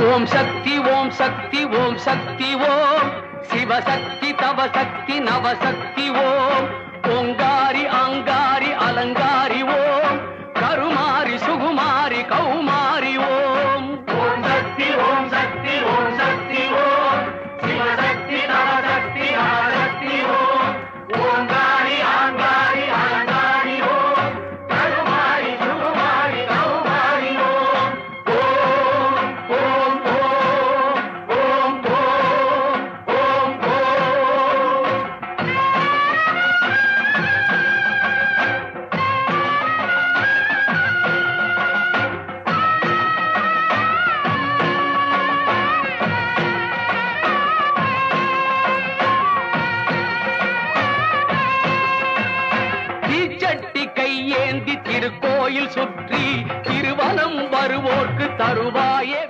ஓம் சக்தி ஓம் சக்தி ஓம் சக்தி ஓம். சிவசக்தி தவசக்தி நவசக்தி ஓம். கையேந்தி திருக்கோயில் சுற்றி திருவனம் வருவோர்க்கு தருவாயே